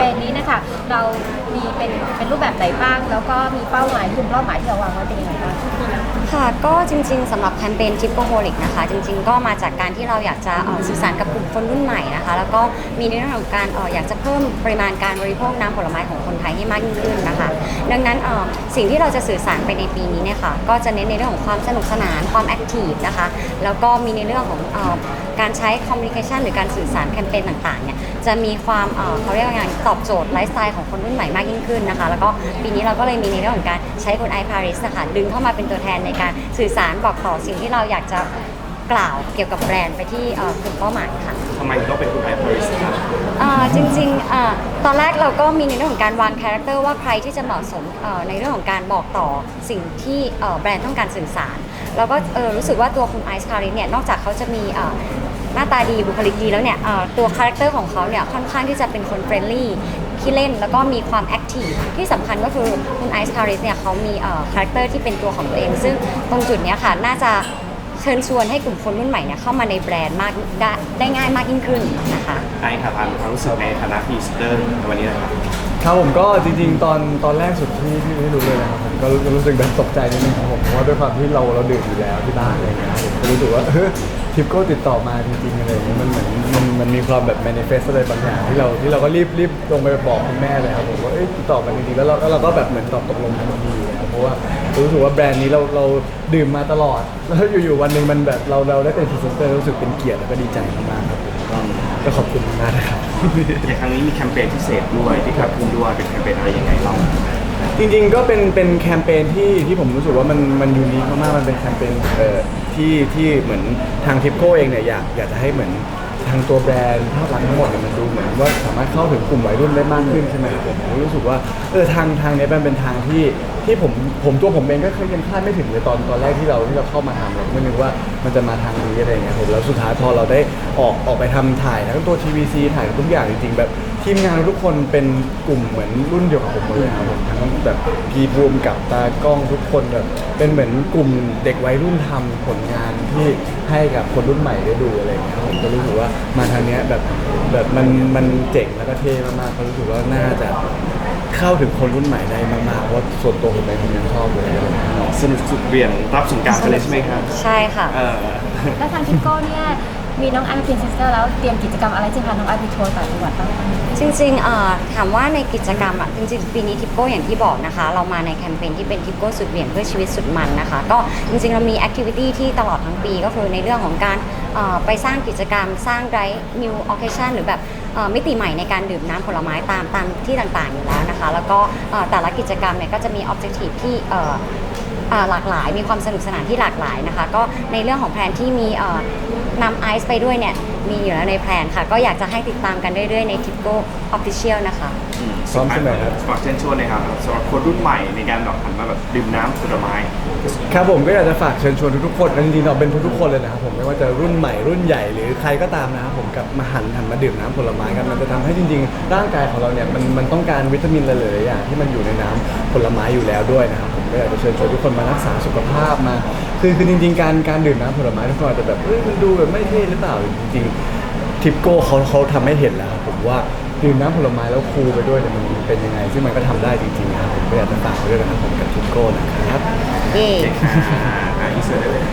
เปญนี้ นะคะเรามีเป็นเป็นรูปแบบไหนบ้าง แล้วก็มีเป้าหมายกลุ่มเป้าหมายที่เราวางไว้เป็นยังไงบ้าง ค่ะก็จริง ๆสำหรับแคมเปญทิปโกโฮลิกนะคะ จริง ๆ ก็มาจากการที่เราอยากจะเอ่อสื่อสารกับกลุ่มคนรุ่นใหม่นะคะ แล้วก็มีในเรื่องของการเอ่ออยากจะเพิ่มปริมาณการบริโภคน้ำผลไม้ของคนไทยให้มากยิ่งขึ้นนะคะ ดังนั้นเอ่อสิ่งที่เราจะสื่อสารไปในปีนี้เนี่ยค่ะก็จะเน้นในเรื่องของความสนุกสนานความแอคทีฟนะคะ แล้วก็มีในเรื่องของเอ่อการใช้คอมมิวนิเคชันหรือการสื่อสารแคมเปญต่างๆเนี่ยจะมีความเอ่อเขาเรียกว่าไงตอบโจทย์ไลฟ์สไตล์ของคนรุ่นใหม่มากยิ่งขึ้นนะคะ แล้วก็ปีนี้เราก็เลยมีในเรื่องของการใช้คุณไอพาริสนะคะดึงเข้ามาเป็นตัวแทนในการสื่อสารบอกต่อสิ่งที่เราอยากจะกล่าวเกี่ยวกับแบรนด์ไปที่เอ่อกลุ่มเป้าหมายค่ะทำไมถึงต้องเป็นคุณไอพาริสครับเอ่อจริงๆเอ่อตอนแรกเราก็มีในเรื่องของการวางคาแรคเตอร์ว่าใครที่จะเหมาะสมเอ่อในเรื่องของการบอกต่อสิ่งที่เอ่อแบรนด์ต้องการสื่อสาร แล้วก็เอ่อรู้สึกว่าตัวคุณไอซ์คาริเนี่ยนอกจากเขาจะมีเอ่อหน้าตาดีบุคลิกดีแล้วเนี่ยเอ่อตัวคาแรคเตอร์ของเขาเนี่ยค่อนข้างที่จะเป็นคนเฟรนลี่ ขี้เล่นแล้วก็มีความแอคทีฟที่สำคัญก็คือคุณไอซ์คาริเนี่ยเขามีเอ่อคาแรคเตอร์ที่เป็นตัวของตัวเอง ซึ่งตรงจุดเนี้ยค่ะน่าจะเชิญชวนให้กลุ่มคนรุ่นใหม่เนี่ยเข้ามาในแบรนด์มากได้ได้ง่ายมากยิ่งขึ้นนะคะไอครับอ่านความรู้สึกในฐานะพรีเซนเตอร์ในวันนี้นะครับครับผมก็จริงๆ ตอนตอนแรกสุดที่ที่ไม่รู้เลยนะครับผมก็รู้รู้สึกแบบตกใจนิดนึงครับผมเพราะว่าด้วยความที่เราเราดื่มอยู่แล้วที่บ้านอะไรเงี้ยผมก็รู้สึกว่าิปโก้ติดต่อมาจริงๆอะไรเงี้ยมันเหมือนมันมันมีความแบบ manifest อะไรบางอย่างที่เราที่เราก็รีบรีบลงไปบอกคุณแม่เลยครับผมว่าเอ้ยติดต่อมาจริงๆแล้วเราแล้วเราก็แบบเหมือนตอบตกลงทันทีอยู่แล้วเพราะว่ารู้สึกว่าแบรนด์นี้เราเราดื่มมาตลอดแล้วอยู่ๆวันหนึ่งมันแบบเราเราได้เป็นพรีเซนเตอร์รู้สึกเป็นเกียรติแล้วก็ดีใจมากๆครับผมก็ก็ขอบคุณมากนะครับในครั้งนี้มีแคมเปญพิเศษด้วยที่ครับคุณด้วยเป็นแคมเปญอะไรยังไงเล่า จริงๆก็เป็นเป็นแคมเปญที่ที่ผมรู้สึกว่ามันมันยูนิคมากๆมันเป็นแคมเปญเอ่อที่ที่เหมือนทางทิปโก้เองเนี่ยอยากอยากจะให้เหมือนทางตัวแบรนด์ภาพลักษณ์ทั้งหมดเนี่ยมันดูเหมือนว่าสามารถเข้าถึงกลุ่มวัยรุ่นได้มากขึ้นใช่ไหมครับผมผมรู้สึกว่าเออทางทางเนี้ยมันเป็นทางที่ที่ผมผมตัวผมเองก็เคยยังคาดไม่ถึงเลยตอนตอนแรกที่เราที่เราเข้ามาทำเราก็ไม่นึกว่ามันจะมาทางนี้อะไรอย่างเงี้ยผมแล้วสุดท้ายพอเราได้ออกออกไปทำถ่ายทั้งตัว TVC ถ่ายทุกอย่างจริงๆแบบ ทีมงานทุกคนเป็นกลุ่มเหมือนรุ่นเดียวกับผมหมดเลยครับผมทั้งแบบพีบูมกับตากล้องทุกคนแบบเป็นเหมือนกลุ่มเด็กวัยรุ่นทำผลงานที่ให้กับคนรุ่นใหม่ได้ดูอะไรอย่างเงี้ยครับผมก็รู้สึกว่ามาทางเนี้ยแบบแบบมันมันเจ๋งแล้วก็เท่มากๆเพราะรู้สึกว่าน่าจะเข้าถึงคนรุ่นใหม่ได้มากๆเพราะว่าส่วนตัวผมเองผมยังชอบเลย สนุกสุดเบี่ยงรับสงกรารกันเลยใช่ไหมครับใช่ค่ะ เออ แล้วทางทิปโก้เนี่ย มีน้องไอซ์เป็นซิสเตอร์แล้วเตรียมกิจกรรมอะไรจะพาน้องไอซ์ไปทัวร์ต่างจังหวัดบ้าง จริงๆเอ่อถามว่าในกิจกรรมอะจริงๆปีนี้ทิปโก้อย่างที่บอกนะคะ เรามาในแคมเปญที่เป็นทิปโก้สุดเหวี่ยงเพื่อชีวิตสุดมันนะคะ ก็จริงๆเรามีแอคทิวิตี้ที่ตลอดทั้งปีก็คือในเรื่องของการเอ่อไปสร้างกิจกรรม สร้างไรนิวออเคชั่นหรือแบบเอ่อมิติใหม่ในการดื่มน้ำผลไม้ตามตามที่ต่างๆอยู่แล้วนะคะ แล้วก็เอ่อแต่ละกิจกรรมเนี่ยก็จะมีออบเจกตีฟที่เอ่อ หลากหลาย มีความสนุกสนานที่หลากหลายนะคะ ก็ในเรื่องของแพลนที่มีนำไอซ์ไปด้วยเนี่ยมีอยู่แล้วในแพลนค่ะ ก็อยากจะให้ติดตามกันเรื่อยๆใน Tipco Official นะคะ พร้อมเสมอครับ ฝากเชิญชวนเลยครับสำหรับคนรุ่นใหม่ในการแบบหันมาแบบดื่มน้ำผลไม้ ครับผมก็อยากจะฝากเชิญชวนทุกๆคนจริงๆเราเป็นทุกๆคนเลยนะครับผมไม่ว่าจะรุ่นใหม่รุ่นใหญ่หรือใครก็ตามนะครับผมกับมาหันหันมาดื่มน้ำผลไม้กันมันจะทำให้จริงๆ ร่างกายของเราเนี่ยมันมันต้องการวิตามินหลายๆอย่างที่มันอยู่ในน้ำผลไม้อยู่แล้วด้วยนะครับผมก็อยากจะเชิญชวนทุกคนมารักษาสุขภาพมา คือคือจริงๆการการดื่มน้ำผลไม้ทุกคนอาจจะแบบเอ้ยมันดูแบบไม่เท่หรือเปล่าจริงๆทิปโก้เขาเขาทำให้เห็นแล้วครับผมว่าดื่มน้ำผลไม้แล้วคูลไปด้วยเนี่ยมันเป็นยังไง ซึ่งมันก็ทำได้จริงๆนะครับผมก็อยากจะฝากไว้ด้วยนะครับผมกับทิปโก้นะครับ เย่ อ่าอ่าอีเสิร์ตได้เลย